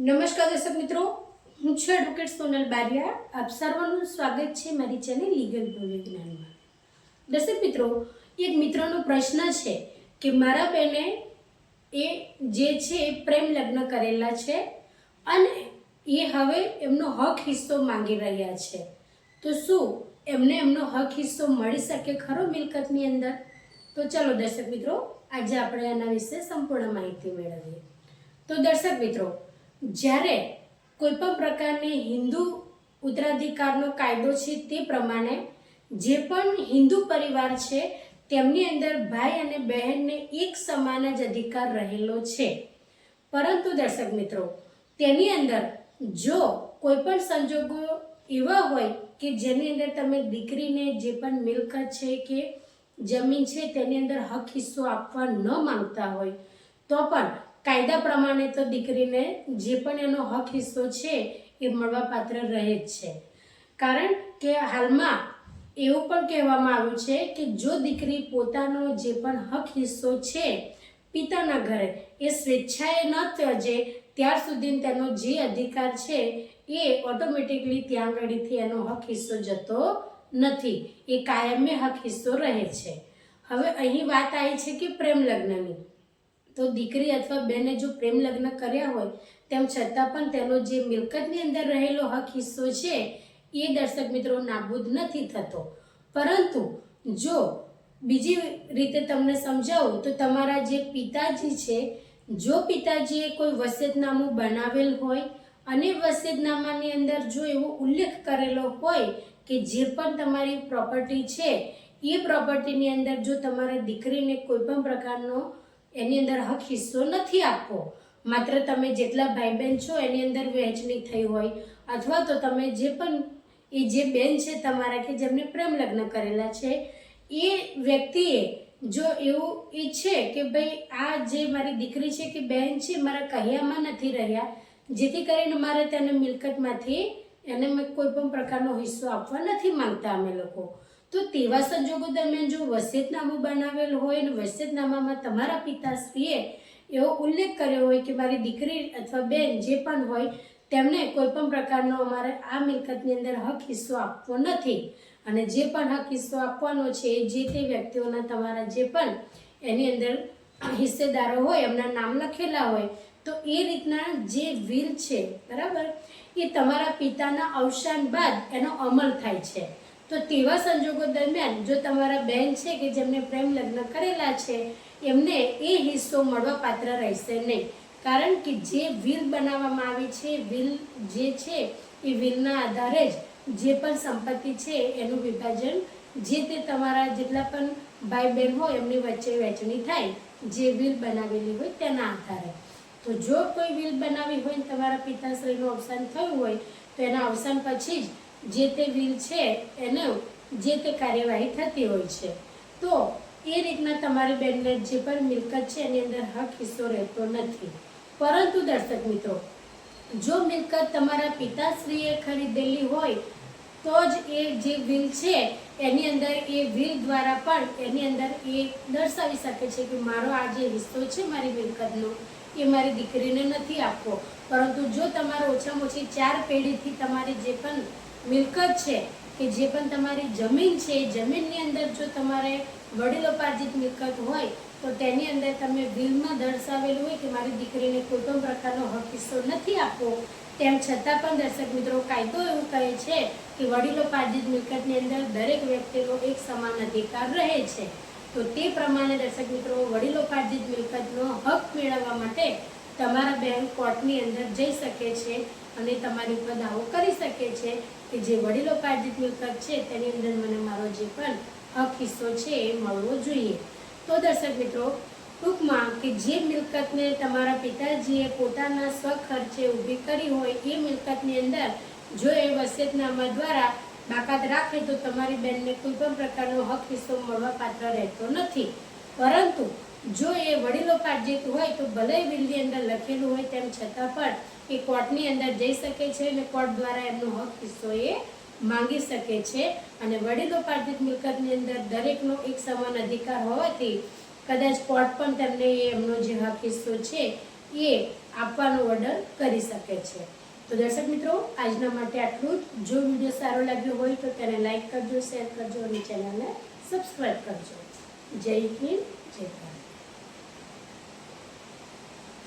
નમસ્કાર દર્શક મિત્રો, હું છું એડવોકેટ સોનલ બારિયા. આપ સર્વનું સ્વાગત છે મારી ચેનલ લીગલ વિજ્ઞાનમાં દર્શક મિત્રો, એક મિત્રનો પ્રશ્ન છે કે મારા બેને એ જે છે એ પ્રેમ લગ્ન કરેલા છે અને એ હવે એમનો હક હિસ્સો માંગી રહ્યા છે. તો શું એમને એમનો હક હિસ્સો મળી શકે ખરો મિલકતની અંદર? તો ચાલો દર્શક મિત્રો, આજે આપણે આના વિશે સંપૂર્ણ માહિતી મેળવીએ. તો દર્શક મિત્રો જ્યારે કોઈ પણ પ્રકારની હિન્દુ ઉત્તરાધિકારનો કાયદો છે તે પ્રમાણે જે પણ હિન્દુ પરિવાર છે, તેમની અંદર ભાઈ અને બહેનને એક સમાન જ અધિકાર રહેલો છે. પરંતુ દર્શક મિત્રો, તેની અંદર જો કોઈ પણ સંજોગો એવા હોય કે જેની અંદર તમે દીકરીને જે પણ મિલકત છે કે જમીન છે તેની અંદર હક હિસ્સો આપવા ન માંગતા હોય, તો પણ કાયદા પ્રમાણે તો દીકરીને જે પણ એનો હક હિસ્સો છે એ મળવાપાત્ર રહે જ છે. કારણ કે હાલમાં એવું પણ કહેવામાં આવ્યું છે કે જો દીકરી પોતાનો જે પણ હક હિસ્સો છે પિતાના ઘરે એ સ્વેચ્છાએ ન ત્યજે, ત્યાર સુધી તેનો જે અધિકાર છે એ ઓટોમેટિકલી ત્યાં આગળથી એનો હક હિસ્સો જતો નથી. એ કાયમે હક હિસ્સો રહે છે. હવે અહીં વાત આવી છે કે પ્રેમ લગ્નની તો દીકરી અથવા બેને જો પ્રેમ લગ્ન કર્યા હોય, તેમ છતાં પણ તેનો જે મિલકતની અંદર રહેલો હક હિસ્સો છે, એ દર્શક મિત્રો નાબૂદ નથી થતો. પરંતુ જો બીજી રીતે તમને સમજાવું, તો તમારા જે પિતાજી છે, જો પિતાજીએ કોઈ વસિયતનામું બનાવેલ હોય, અને વસિયતનામાની અંદર જો એવો ઉલ્લેખ કરેલો હોય કે જે પણ તમારી પ્રોપર્ટી છે, એ પ્રોપર્ટીની અંદર જો તમારા દીકરીને કોઈ પણ પ્રકારનો એની અંદર હક હિસ્સો નથી આપવો. માત્ર તમે જેટલા ભાઈ બહેન છો, એની અંદર વહેંચણી થઈ હોય, અથવા તો તમે જે પણ, એ જે બેન છે તમારા કે જેમને પ્રેમ લગ્ન કરેલા છે, એ વ્યક્તિએ જો એવું ઈચ્છે કે ભાઈ આ જે મારી દીકરી છે કે બહેન છે, મારા કહ્યામાં નથી રહ્યા, જેથી કરીને મારે તેને મિલકતમાંથી એને મેં કોઈ પણ પ્રકારનો હિસ્સો આપવા નથી માંગતા અમે લોકો. તો તેવા સંજોગો દરમિયાન જો વસિયતનામું બનાવેલ હોય અને વસિયતનામામાં તમારા પિતાશ્રીએ એવો ઉલ્લેખ કર્યો હોય કે મારી દીકરી અથવા બેન જે પણ હોય, તેમને કોઈ પણ પ્રકારનો અમારે આ મિલકતની અંદર હક હિસ્સો આપવો નથી. અને જે પણ હક હિસ્સો આપવાનો છે, જે તે વ્યક્તિઓના તમારા જે પણ એની અંદર હિસ્સેદારો હોય, એમના નામ લખેલા હોય, તો એ રીતના જે વિલ છે, બરાબર? એ તમારા પિતાના અવસાન બાદ એનો અમલ થાય છે. તો તેવા સંજોગો દરમિયાન જો તમારા બેન છે કે જેમને પ્રેમ લગ્ન કરેલા છે, એમને એ હિસ્સો મળવા પાત્ર રહેશે નહીં. કારણ કે જે વિલ બનાવવામાં આવી છે વિલ જે છે, એ વિલના આધારે જ જે પણ સંપત્તિ છે, એનું વિભાજન જે તે તમારા જેટલા પણ ભાઈ બહેન હોય, એમની વચ્ચે વહેંચણી થાય, જે વિલ બનાવેલી હોય તેના આધારે. તો જો કોઈ વિલ બનાવી હોય તમારા પિતાશ્રીનું અવસાન થયું હોય, તો એના અવસાન પછી જ જે તે વિલ છે એને જે તે કાર્યવાહી થતી હોય છે. તો એ રીતના તમારી બેનને જે પણ મિલકત છે એની અંદર હક હિસ્સો રહેતો નથી. પરંતુ દર્શક મિત્રો, જો મિલકત તમારા પિતાશ્રીએ ખરીદેલી હોય, તો જ એ જે વિલ છે એની અંદર એ વિલ દ્વારા પણ એની અંદર એ દર્શાવી શકે છે કે મારો આ જે હિસ્સો છે મારી મિલકતનો, એ મારી દીકરીને નથી આપવો. પરંતુ જો તમારે ઓછામાં ઓછી ચાર પેઢીથી તમારી જે પણ મિલકત છે કે જે પણ તમારી જમીન છે, એ જમીનની અંદર જો તમારે વડીલોપાર્જિત મિલકત હોય, તો તેની અંદર તમે બિલમાં દર્શાવેલું હોય કે મારી દીકરીને કોઈ પણ પ્રકારનો હક હિસ્સો નથી આપવો. તેમ છતાં પણ દર્શક મિત્રો, કાયદો એવું કહે છે કે વડીલોપાર્જિત મિલકતની અંદર દરેક વ્યક્તિનો એક સમાન અધિકાર રહે છે. તો તે પ્રમાણે દર્શક મિત્રો, વડીલોપાર્જિત મિલકતનો હક મેળવવા માટે તમારા બેંક કોર્ટની અંદર જઈ શકે છે અને તમારી ઉપર દાવો કરી શકે છે. કે જે વડીલોપાર્જિત મિલકત છે, તેની અંદર મને મારો જે પણ હક હિસ્સો છે એ મળવો જોઈએ. તો દર્શક મિત્રો, ટૂંકમાં કે જે મિલકતને તમારા પિતાજીએ પોતાના સ્વખર્ચે ઊભી કરી હોય, એ મિલકતની અંદર જો એ વસિયતનામા દ્વારા બાકાત રાખે તો તમારી બેનને કોઈ પણ પ્રકારનો હક હિસ્સો મળવા પાત્ર રહેતો નથી. પરંતુ જો એ વડીલોપાર્જિત હોય તો ભલે બિલની અંદર લખેલું હોય તેમ છતાં પણ એ કોર્ટની અંદર જઈ શકે છે અને કોર્ટ દ્વારા એમનો હક હિસ્સો એ માંગી શકે છે. અને વડીલોપાર્જિત મિલકતની અંદર દરેકનો એક સમાન અધિકાર હોવાથી કદાચ કોર્ટ પણ તેમને એમનો જે હક હિસ્સો છે એ આપવાનો ઓર્ડર કરી શકે છે. તો દર્શક મિત્રો, આજના માટે આટલું જ. જો વીડિયો સારો લાગ્યો હોય તો તેને લાઇક કરજો, શેર કરજો અને ચેનલને સબસ્ક્રાઈબ કરજો. જય હિન્દ, જય ભારત.